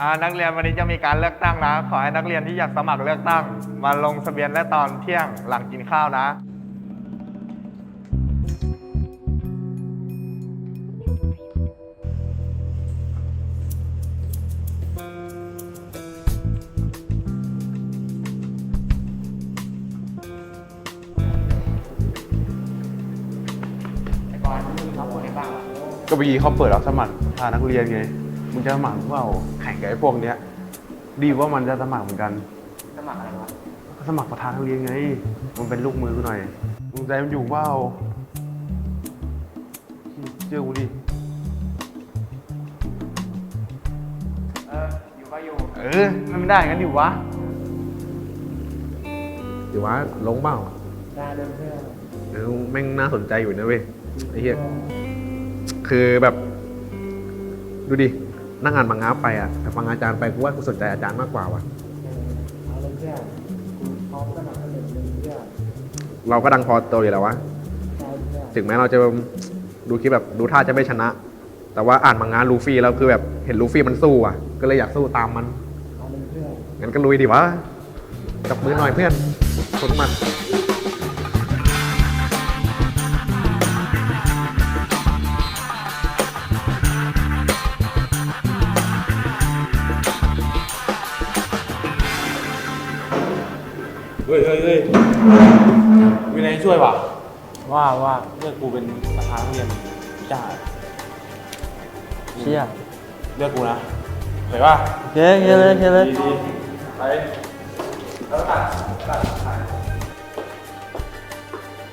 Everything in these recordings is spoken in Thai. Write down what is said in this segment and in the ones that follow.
อ่านักเรียนวันนี้จะมีการเลือกตั้งนะ ขอให้นักเรียนที่อยากสมัครเลือกตั้ง มาลงทะเบียนได้ตอนเที่ยงหลังกินข้าวนะ ก็เมื่อกี้เขาเปิดรับสมัครพานักเรียนไง มึงจะสมัครเปล่าแข่งกับไอ้พวกเนี้ย ดีว่ามันจะสมัครเหมือนกัน สมัครอะไรวะสมัครประธานนักเรียนไง มึงเป็นลูกมือกูหน่อย มึงใจมันอยู่เปล่าเชื่อกูดิ เออ อยู่ก็อยู่ เออมันไม่ได้งั้นอยู่วะเดี๋ยวว่าลงเปล่าได้เลยเพื่อนเออแม่งน่าสนใจอยู่นะเว้ยไอ้เหี้ยคือแบบ ดูดิ นั่งอ่านมังงะไปอะแต่ฟังอาจารย์ไปกูว่ากูสนใจอาจารย์มากกว่าว่ะเราก็ดังพอตัวอยู่แล้ววะถึงแม้เราจะดูคลิปแบบดูท่าจะไม่ชนะ แต่ว่าอ่านมังงะลูฟี่แล้วคือแบบเห็นลูฟี่มันสู้อะ ก็เลยอยากสู้ตามมันเอาเลยเพื่อนงั้นก็ลุยดิวะจับมือหน่อยเพื่อนชนมัน เฮ้ยเฮ้ยเฮ้ยวินัยช่วยว่ะ ว่าว่าเลือกกูเป็นประธานนักเรียนจ้าเชี่ยเลือกกูนะเห็นป่ะเฮ้ยเฮ้ยเลยเฮ้ยเลยดีดีไป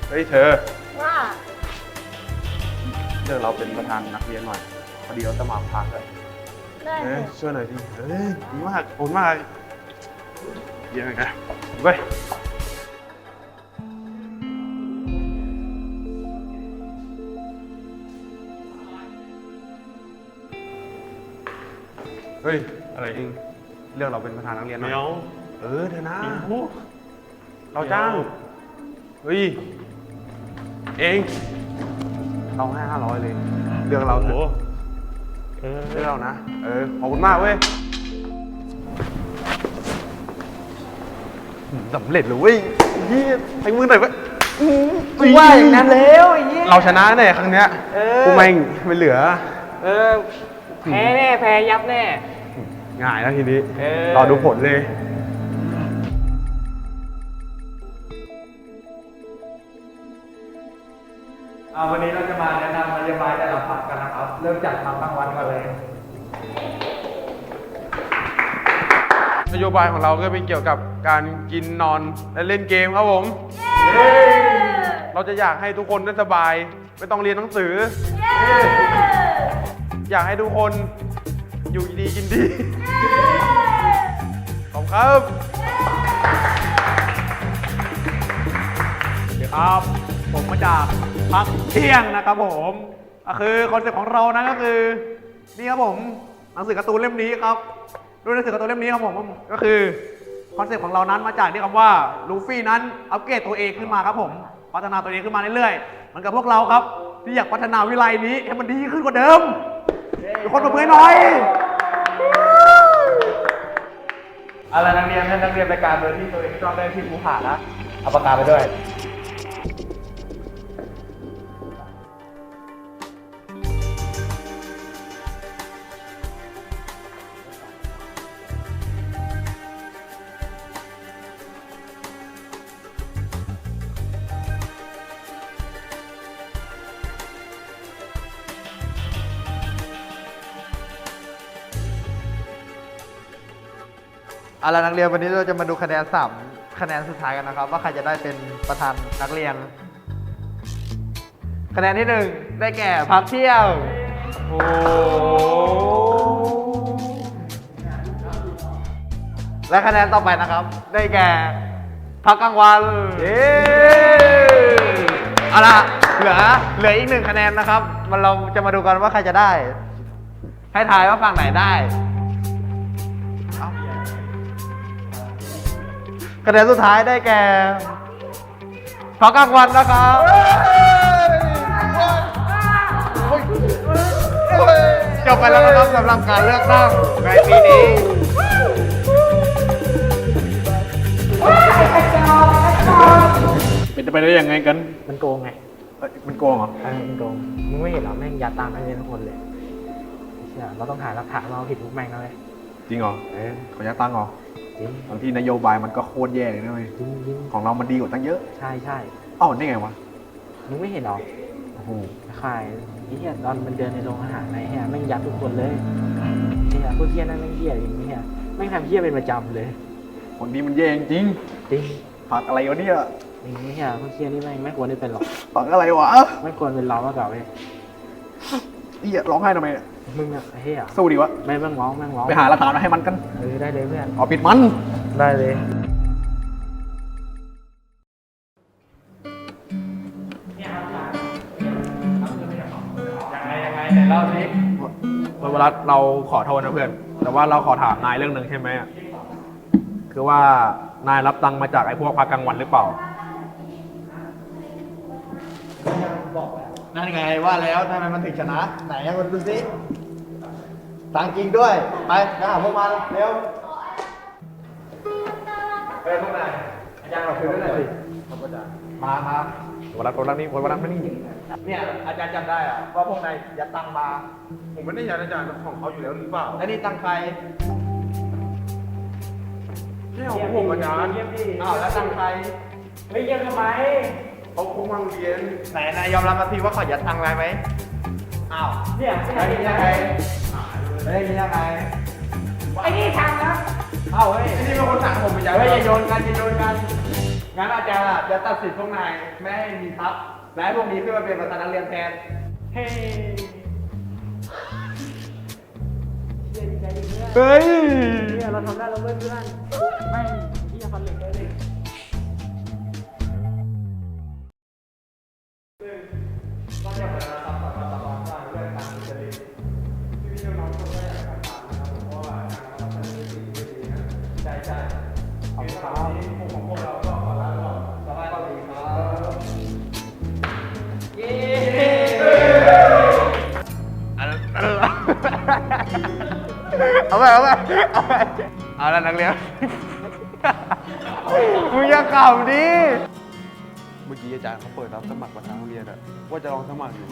เฮ้ยเธอ ว่าเดี๋ยวเราเป็นประธานนักเรียนหน่อยพอดีเราจะมาพักเลยได้เอเลอยช่วยหน่อยดิเอ้ยดีมากขอบคุณมาก เยี่ยมเลยนะเว้ยเฮ้ยอะไรเองเรื่องเราเป็นประธานนักเรียนหน่อย เมียวเออเธอนะ โอ้เราจ้าง เฮ้ย เองเราให้ห้าร้อยเลย เรื่องเราโหเถอะเออ เรื่องเรานะ เออ ขอบคุณมากเว้ย สำเร็จเลยเว้ยเยี่ยให้มือหน่อยเว้ยอื้อกูว่าอย่างนั้นแล้วไอ้เหี้ย เราชนะแน่ครั้งเนี้ยเออ กูแม่งไม่เหลือ เออแพ้แน่แพ้ยับแน่ ง่ายแล้วทีนี้เออ รอดูผลเลย อ่าวันนี้เราจะมาแนะนำนโยบายแต่ละพรรคกันนะครับ เริ่มจากพรรคกลางวันก่อนเลย นโยบายของเราก็เป็นเกี่ยวกับ การกินนอนและเล่นเกมครับผม เราจะอยากให้ทุกคนได้สบาย ไม่ต้องเรียนหนังสือ อยากให้ทุกคนอยู่ดีกินดี ขอบคุณครับสวัสดีครับ ผมมาจากพักเที่ยงนะครับผมก็คือคอนเซ็ปต์ของเรานั้นก็คือนี่ครับผมหนังสือการ์ตูนเล่มนี้ครับดูหนังสือการ์ตูนเล่มนี้ครับผมก็คือ คอนเซ็ปต์ของเรานั้นมาจากที่คำว่าลูฟี่นั้นอัปเกรดตัวเองขึ้นมาครับผมพัฒนาตัวเองขึ้นมาเรื่อยๆเหมือนกับพวกเราครับ ที่อยากพัฒนาวิไลนี้ให้มันดีขึ้นกว่าเดิมทุกคนปรบมือห้หน่อยอะไรนักเรียนให้นักเรียนไปการโดยที่ตัวเองต้องได้ที่ภูผานะเอาปากกาไปด้วย เอาละนักเรียนวันนี้เราจะมาดูคะแนนสามคะแนนสุดท้ายกันนะครับ ว่าใครจะได้เป็นประธานนักเรียน คะแนนที่หนึ่งได้แก่พักเที่ยวโอ้และคะแนนต่อไปนะครับ ได้แก่พักกลางวันเย้เอาละเหลือเหลืออีกหนึ่งคะแนนนะครับมันเราจะมาดูกันว่าใครจะได้ ให้ทายว่าฝั่งไหนได้ คะแนนสุดท้ายได้แก่พักกลางวันนะครับ จบไปแล้วนะครับสำหรับการเลือกตั้งในปีนี้เป็นไปได้ยังไงกัน มันโกงไงเอ้ยมันโกงเหรอ เออมันโกงมึงไม่เห็นเหรอแม่งยัดตามนักเรียนทุกคนเลยเชี่ยเราต้องหาหลักฐานมาเอาผิดพวกแม่งนะเว้ยจริงเหรอ เออขอยักตั้งเหรอ จริงบางที่นโยบายมันก็โคตรแย่เลยนะเว้ยจริงจริงของเรามันดีกว่าตั้งเยอะใช่ใช่เอ้านี่ไงวะมึงไม่เห็นเหรอโอ้โหขายไอ้เหี้ยตอนมันเดินในโรงอาหารในเหี้ยแม่งยัดทุกคนเลยเหี้ยพวกเหี้ยนั่นแม่งเหี้ยจริงเหี้ยแม่งทำเหี้ยเป็นประจำเลยคนนี้มันแย่จริงจริงผักอะไรวะเนี่ยจริงเหี้ยพวกเหี้ยนี่แม่งไม่ควรได้เป็นหรอกผักอะไรวะไม่ควรเป็นเรามากกว่าเว้ยเอียร้องไห้ทำไมเนี่ย มึงอะไอ้เหี้ยสู้ดีวะ ไม่แม่งร้องแม่งร้องไปหาหลักฐานมาให้มันกันเออได้เลยเพื่อนเอาปิดมัน ได้เลยยังไงไหนเล่าสิเมื่อเวลาเราขอโทษนะเพื่อน แต่ว่าเราขอถามนายเรื่องหนึ่งใช่ไหมอะคือว่านายรับตังค์มาจากไอ้พวกพักกลางวันหรือเปล่า นั่นไงว่าแล้วทำไมมันถึงชนะ ไหนอะมันดูสิตังจริงด้วย ไปไปหาพวกมันเร็วเฮ้ยพวกนายอาจารย์เราคุยด้วยหน่อยสิมามาวันละวันละนี่วันละนี่เนี่ยอาจารย์จำได้อะว่าพวกนายยัดตังมาผมไม่ได้อยากอาจารย์ของเขาอยู่แล้วหรือเปล่าแล้วนี่ตังใครไม่เอาของผมอาจารย์อ้าวแล้วตังใครเฮ้ยยังทำไม เขาคงมาเรียนไหนนายยอมรับมาสิว่าเขายัดตังไปไหมอ้าวเนี่ยแล้วนี่ยังไงแล้วนี่ยังไงไอ้นี่ทำนะอ้าวเฮ้ยนี่เป็นคนสั่งผมไปย้ายเฮ้ยอย่าโยนกันอย่าโยนกันงั้นอาจารย์อะจะตัดสินพวกนายไม่ให้มีทัพและให้พวกนี้ขึ้นมาเป็นประธานนักเรียนแทนเฮ้ยเฮ้ยเนี่ยเราทำได้แล้วเพื่อนเพื่อนไม่ที่จะฟันเหล็กได้ เลยเอาไปเอาไปเอาไปเอาแล้วนักเรียนมึงอย่าขำดิเมื่อกี้อาจารย์เขาเปิดรับสมัครประธานโรงเรียนอะว่าจะลองสมัครอยู่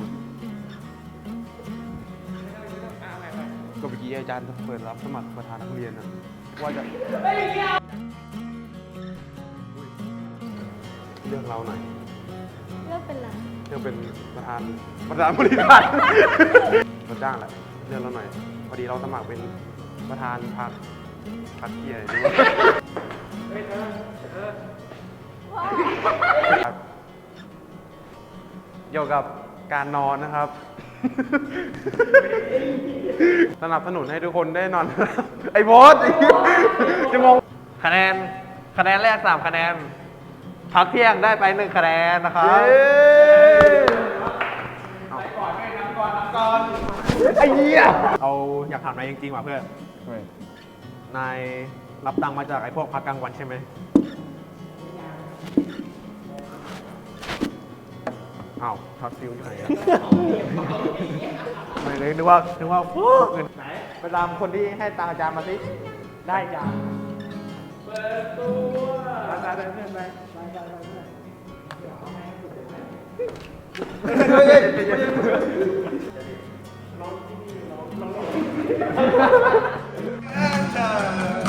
ก็เมื่อกี้อาจารย์เปิดรับสมัครประธานนักเรียนอะว่าจะ เรื่องเราหน่อยเลือกเป็นอะไรเรื่องเป็นประธานประธานบริษัทเราจ้างแหละเรื่องเราหน่อย พอดีเราสมัครเป็นประธานพรรคพรรคเกียร์ดูครับเกี่ยวกับการนอนนะครับ สนับสนุนให้ทุกคนได้นอน ไอ้โบอสจะมอง คะแนน คะแนนแรกสามคะแนน พักเที่ยงได้ไปหนึ่งคะแนนนะครับไอ้เหี้ยเราอยากถามนายจริงๆว่ะเพื่อน นายรับตังค์มาจากไอ้พวกพักกลางวันใช่ไหมอ้าวช็อตฟิวอยู่ไหนอะ ไม่เลยนึกว่านึกว่าฟูเงินไหนไปตามคนที่ให้ตังค์อาจารย์มาสิ ได้จ้ะอาจาร ไปไปไปไปอนไปไปไปไปเพื่อนเฮ้ยเฮ้ยเฮ้ย